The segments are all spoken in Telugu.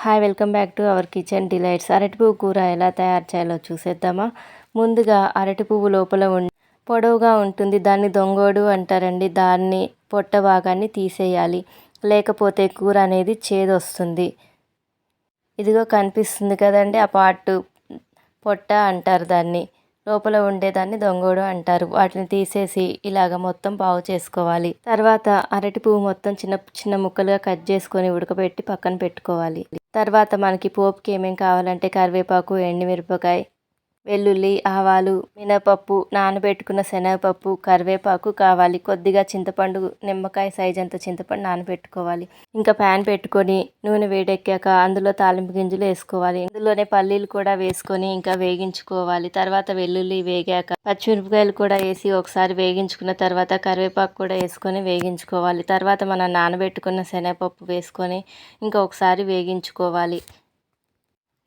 Hi welcome back to our kitchen delights. అరటి పువ్వు కూర ఎలా తయారు చేయాలో చూసేద్దామా? ముందుగా అరటి పువ్వు లోపల ఉం పొడవుగా ఉంటుంది. దాన్ని దొంగోడు అంటారండి. దాన్ని పొట్ట భాగాన్ని తీసేయాలి. లేకపోతే కూర అనేది చేదొస్తుంది. ఇదిగో కనిపిస్తుంది కదండి ఆ పార్ట్ పొట్ట అంటారు దాన్ని. లోపల ఉండేదాన్ని దొంగోడు అంటారు. వాటిని తీసేసి ఇలాగ మొత్తం బాగు చేసుకోవాలి. తర్వాత అరటి పువ్వు మొత్తం చిన్న చిన్న ముక్కలుగా కట్ చేసుకొని ఉడకబెట్టి పక్కన పెట్టుకోవాలి. తర్వాత మనకి పోపుకి ఏమేమి కావాలంటే కరివేపాకు ఎండుమిరపకాయ వెల్లుల్లి ఆవాలు మినపప్పు నానబెట్టుకున్న శనగపప్పు కరివేపాకు కావాలి. కొద్దిగా చింతపండు నిమ్మకాయ సైజ్ అంత చింతపండు నానబెట్టుకోవాలి. ఇంకా ప్యాన్ పెట్టుకొని నూనె వేడెక్కాక అందులో తాలింపు గింజలు వేసుకోవాలి. ఇందులోనే పల్లీలు కూడా వేసుకొని ఇంకా వేగించుకోవాలి. తర్వాత వెల్లుల్లి వేగాక పచ్చిమిరపకాయలు కూడా వేసి ఒకసారి వేగించుకున్న తర్వాత కరివేపాకు కూడా వేసుకొని వేగించుకోవాలి. తర్వాత మనం నానబెట్టుకున్న శనగపప్పు వేసుకొని ఇంకా ఒకసారి వేగించుకోవాలి.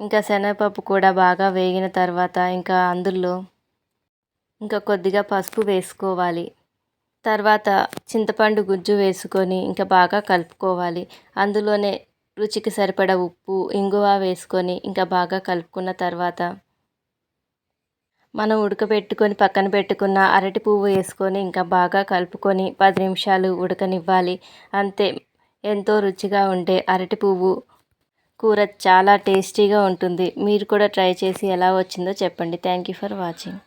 ఇంకా శనగపప్పు కూడా బాగా వేగిన తర్వాత ఇంకా అందులో ఇంకా కొద్దిగా పసుపు వేసుకోవాలి. తర్వాత చింతపండు గుజ్జు వేసుకొని ఇంకా బాగా కలుపుకోవాలి. అందులోనే రుచికి సరిపడ ఉప్పు ఇంగువ వేసుకొని ఇంకా బాగా కలుపుకున్న తర్వాత మనం ఉడకబెట్టుకొని పక్కన పెట్టుకున్న అరటి పువ్వు వేసుకొని ఇంకా బాగా కలుపుకొని పది నిమిషాలు ఉడకనివ్వాలి. అంతే ఎంతో రుచిగా ఉండే అరటి పువ్వు కూర చాలా టేస్టీగా ఉంటుంది. మీరు కూడా ట్రై చేసి ఎలా వచ్చిందో చెప్పండి. Thank you for watching